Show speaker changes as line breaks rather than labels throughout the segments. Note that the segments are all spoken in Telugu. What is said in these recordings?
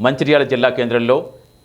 మంచిర్యాల జిల్లా కేంద్రంలో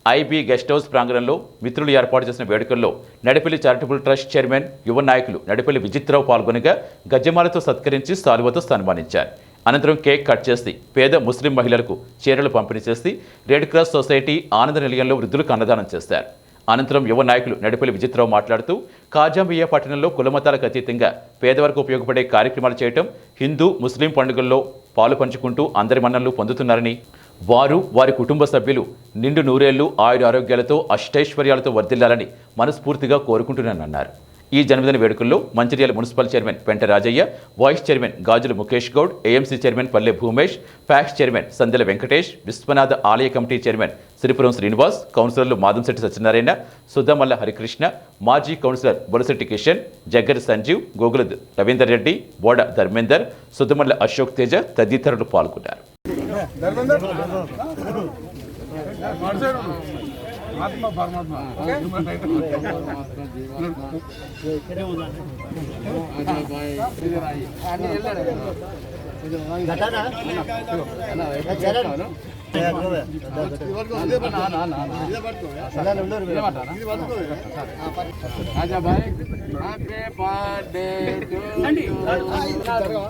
ఐబీ గెస్ట్ హౌస్ ప్రాంగణంలో మిత్రులు ఏర్పాటు చేసిన వేడుకల్లో నడిపల్లి చారిటబుల్ ట్రస్ట్ చైర్మన్ యువ నాయకులు నడిపల్లి విజిత్రావు పాల్గొనగా గజ్జమాలతో సత్కరించి సాలువతో సన్మానించారు. అనంతరం కేక్ కట్ చేసి పేద ముస్లిం మహిళలకు చీరలు పంపిణీ చేసి రెడ్ క్రాస్ సొసైటీ ఆనంద నిలయంలో వృద్ధులకు అన్నదానం చేశారు. అనంతరం యువ నాయకులు నడిపల్లి విజిత్రావు మాట్లాడుతూ కాజాంబియా పట్టణంలో కులమతాలకు అతీతంగా పేదవారికి ఉపయోగపడే కార్యక్రమాలు చేయటం హిందూ ముస్లిం పండుగల్లో పాలు పంచుకుంటూ అందరి మన్నలు పొందుతున్నారని వారు వారి కుటుంబ సభ్యులు నిండు నూరేళ్ళు ఆయుర ఆరోగ్యాలతో అష్టైశ్వర్యాలతో వర్ధిల్లాలని మనస్ఫూర్తిగా కోరుకుంటున్నానన్నారు. ఈ జన్మదిన వేడుకల్లో Mancherial municipal chairman Penta Rajaiah vice chairman Gajula Mukesh Goud AMC chairman Palle Bhumesh PACS chairman Sandela Venkatesh Vishwanatha ఆలయ కమిటీ చైర్మన్ శ్రీపురం శ్రీనివాస్ కౌన్సిలర్లు మాదంశెట్టి సత్యనారాయణ సుద్దమల్ల హరికృష్ణ మాజీ కౌన్సిలర్ బొలశెట్టి కిషన్ జగ్గరి సంజీవ్ గోగుల రవీందర్ రెడ్డి బోడ ధర్మేందర్ సుద్దమల్ల అశోక్ తేజ తదితరులు పాల్గొన్నారు.
ಧರ್ಮೇಂದರ್ ಮಾಡ್ಸೋಣ
ಆತ್ಮ ಪರಮಾತ್ಮ human right happy birthday to you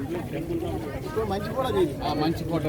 దా ఆ, మంచి ఫోటో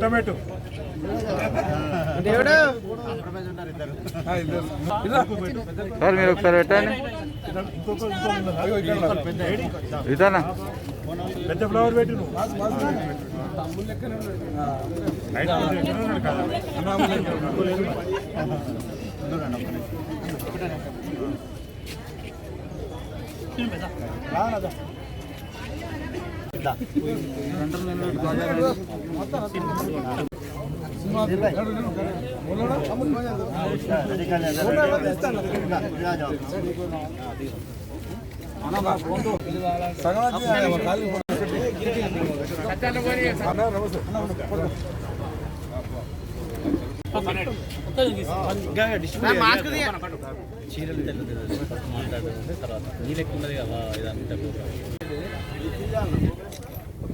టొమాటో
ఆ, ఇద్దరు. ఇదా.
సార్ మీరు ఒకసారి పెట్టండి. ఇదానా
పెద్ద ఫ్లవర్ పెట్టు నువ్వు.
మాస్ మాస్ చీరలు లెక్కనే మాట్లాడుతుంది తర్వాత అన్నాము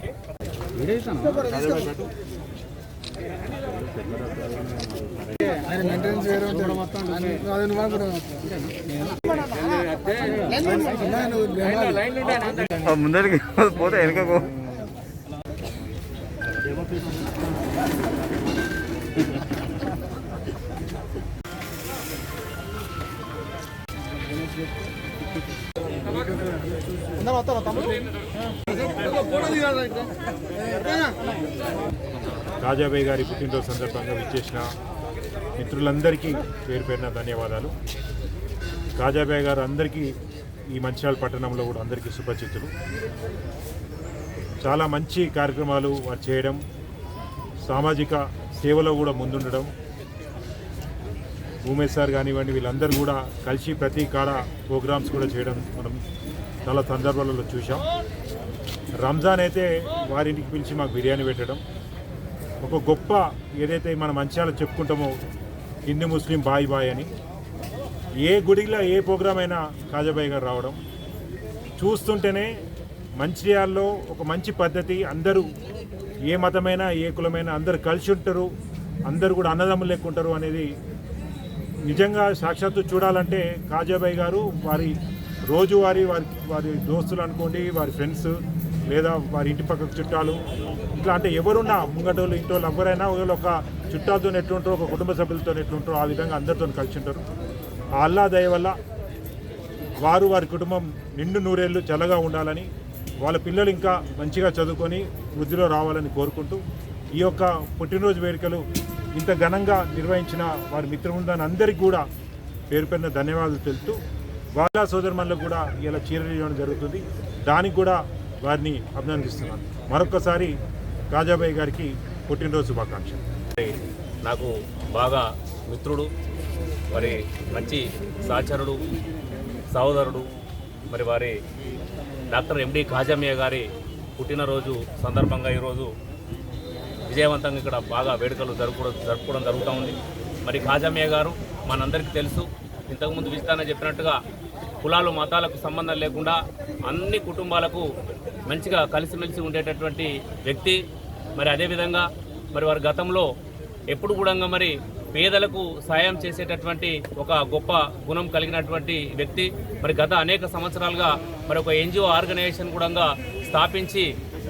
లెక్క. సినిమా నడు, నడు. ఆయన మెయింటెనెన్స్ వేరే ఉంటాడు మొత్తం అది నువ్వు కూడా
ముందరికి పోతే వెనకకు
రాజాబాయి గారి పుట్టినరోజు సందర్భంగా విచ్చేసిన మిత్రులందరికీ పేరు పేరున ధన్యవాదాలు. రాజాబాయి గారు అందరికీ ఈ మంచిర్యాల పట్టణంలో కూడా అందరికీ సుపరిచితులు చాలా మంచి కార్యక్రమాలు వారు చేయడం సామాజిక సేవలో కూడా ముందుండడం ఉమేష్ సార్ కానివ్వండి వీళ్ళందరూ కూడా కలిసి ప్రతి కాడ ప్రోగ్రామ్స్ కూడా చేయడం మనం చాలా సందర్భాలలో చూసాం రంజాన్ అయితే వారింటికి పిలిచి మాకు బిర్యానీ పెట్టడం. ఒక గొప్ప ఏదైతే మన మంచాల చెప్పుకుంటామో హిందూ ముస్లిం బాయ్ బాయ్ అని ఏ గుడిలో ఏ ప్రోగ్రామ్ అయినా కాజాబాయి గారు రావడం. చూస్తుంటేనే మంచిర్యాల్లో ఒక మంచి పద్ధతి అందరూ ఏ మతమైనా ఏ కులమైనా అందరు కలిసి ఉంటారు. అందరూ కూడా అన్నదమ్ములు లెక్కుంటారు అనేది నిజంగా సాక్షాత్తు చూడాలంటే కాజాబాయి గారు వారి రోజువారీ వారి వారి దోస్తులు అనుకోండి వారి ఫ్రెండ్స్ లేదా వారి ఇంటి పక్కకు చుట్టాలు ఇట్లా అంటే ఎవరున్నా ముంగటోళ్ళు ఇంటోళ్ళు ఎవరైనా ఒకవేళ ఒక చుట్టాలతో ఎట్లుంటారు ఒక కుటుంబ సభ్యులతో ఎట్లుంటారు ఆ విధంగా అందరితో కలిసి ఉంటారు. ఆ అల్లా దయ వల్ల వారు వారి కుటుంబం నిండు నూరేళ్ళు చల్లగా ఉండాలని వాళ్ళ పిల్లలు ఇంకా మంచిగా చదువుకొని వృద్ధిలో రావాలని కోరుకుంటూ ఈ యొక్క పుట్టినరోజు వేడుకలు ఇంత ఘనంగా నిర్వహించిన వారి మిత్రబృందాన్ని అందరికీ కూడా పేరు పేరున ధన్యవాదాలు తెలుపుతూ వాళ్ళ సోదరుమణులకు కూడా ఇలా చీరలు జరుగుతుంది. దానికి కూడా వారిని అభినందిస్తున్నాను. మరొకసారి కాజాబాయి గారికి పుట్టినరోజు శుభాకాంక్షలు.
నాకు బాగా మిత్రుడు మరి మంచి సహచరుడు సహోదరుడు మరి వారి డాక్టర్ ఎండి కాజామయ్య గారి పుట్టినరోజు సందర్భంగా ఈరోజు విజయవంతంగా ఇక్కడ బాగా వేడుకలు జరుపుకోవడం జరుపుకోవడం జరుగుతూ ఉంది. మరి కాజమయ్య గారు మనందరికీ తెలుసు ఇంతకుముందు విస్తారణ చెప్పినట్టుగా కులాలు మతాలకు సంబంధం లేకుండా అన్ని కుటుంబాలకు మంచిగా కలిసిమెలిసి ఉండేటటువంటి వ్యక్తి. మరి అదేవిధంగా మరి వారి గతంలో ఎప్పుడు కూడా మరి పేదలకు సాయం చేసేటటువంటి ఒక గొప్ప గుణం కలిగినటువంటి వ్యక్తి. మరి గత అనేక సంవత్సరాలుగా మరి ఒక ఎన్జిఓ ఆర్గనైజేషన్ కూడా స్థాపించి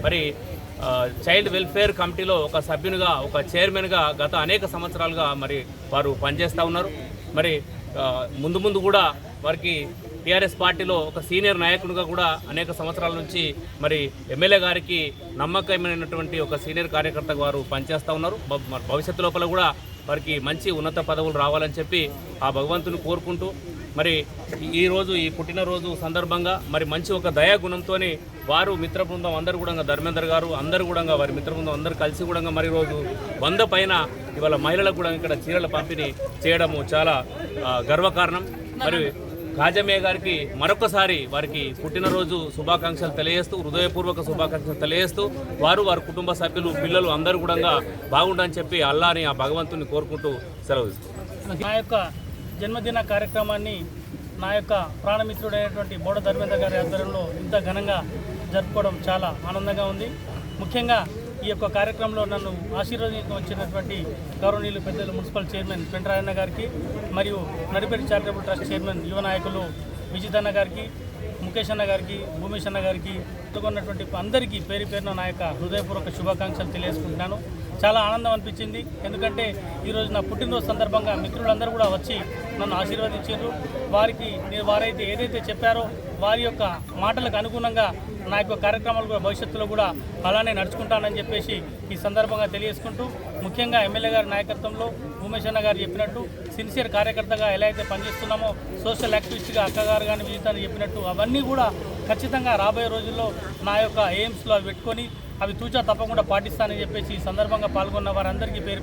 మరి చైల్డ్ వెల్ఫేర్ కమిటీలో ఒక సభ్యునిగా ఒక చైర్మన్గా గత అనేక సంవత్సరాలుగా మరి వారు పనిచేస్తూ ఉన్నారు. మరి ముందు ముందు కూడా వారికి టీఆర్ఎస్ పార్టీలో ఒక సీనియర్ నాయకుడిగా కూడా అనేక సంవత్సరాల నుంచి మరి ఎమ్మెల్యే గారికి నమ్మకమైనటువంటి ఒక సీనియర్ కార్యకర్త వారు పనిచేస్తూ ఉన్నారు. భ- భవిష్యత్తు లోపల కూడా వారికి మంచి ఉన్నత పదవులు రావాలని చెప్పి ఆ భగవంతుని కోరుకుంటూ మరి ఈ- ఈ రోజు ఈ పుట్టినరోజు సందర్భంగా మరి మంచి ఒక దయా వారు మిత్ర బృందం అందరు కూడా ధర్మేందర్ గారు అందరు కూడా వారి మిత్ర బృందం అందరు కలిసి కూడా మరి రోజు వంద పైన ఇవాళ మహిళలకు కూడా ఇక్కడ చీరల పంపిణీ చేయడము చాలా గర్వకారణం. మరి కాజమే గారికి మరొకసారి వారికి పుట్టినరోజు శుభాకాంక్షలు తెలియజేస్తూ హృదయపూర్వక శుభాకాంక్షలు తెలియజేస్తూ వారు వారి కుటుంబ సభ్యులు పిల్లలు అందరూ కూడా బాగుండని చెప్పి అల్లాని ఆ భగవంతుని కోరుకుంటూ సెలవు
ఇస్తున్నారు జన్మదిన కార్యక్రమాన్ని నా యొక్క ప్రాణమిత్రుడైనటువంటి బోడ ధర్మేంద్ర గారి ఆధ్వర్యంలో ఇంత ఘనంగా జరుపుకోవడం చాలా ఆనందంగా ఉంది. ముఖ్యంగా ఈ యొక్క కార్యక్రమంలో నన్ను ఆశీర్వదించడం వచ్చినటువంటి గౌరవనీయులు పెద్దలు మున్సిపల్ చైర్మన్ పెంటరాయన్న గారికి మరియు నడిపేటి చారిటబుల్ ట్రస్ట్ చైర్మన్ యువ నాయకులు విజితన్న గారికి ముఖేష్ అన్న గారికి భూమేష్ అన్న గారికి పాల్గొన్నటువంటి అందరికీ పేరు పేరున నా యొక్క హృదయపూర్వక శుభాకాంక్షలు తెలియజేసుకుంటున్నాను. చాలా ఆనందం అనిపించింది. ఎందుకంటే ఈరోజు నా పుట్టినరోజు సందర్భంగా మిత్రులందరూ కూడా వచ్చి నన్ను ఆశీర్వదించారు. వారికి నేను వారైతే ఏదైతే చెప్పారో వారి యొక్క మాటలకు అనుగుణంగా నా యొక్క కార్యక్రమాలు కూడా భవిష్యత్తులో కూడా అలానే నడుచుకుంటానని చెప్పేసి ఈ సందర్భంగా తెలియజేసుకుంటూ ముఖ్యంగా ఎమ్మెల్యే గారి నాయకత్వంలో ఉమేష్ అన్న గారు చెప్పినట్టు సిన్సియర్ కార్యకర్తగా ఎలా అయితే పనిచేస్తున్నామో సోషల్ యాక్టివిస్ట్గా అక్కగారు కానీ విజితాన్ని చెప్పినట్టు అవన్నీ కూడా ఖచ్చితంగా రాబోయే రోజుల్లో నా యొక్క ఎయిమ్స్లో అవి పెట్టుకొని అవి తూచా తప్పకుండా పాటిస్తానని చెప్పేసి ఈ సందర్భంగా పాల్గొన్న వారందరికీ పేరు పేరు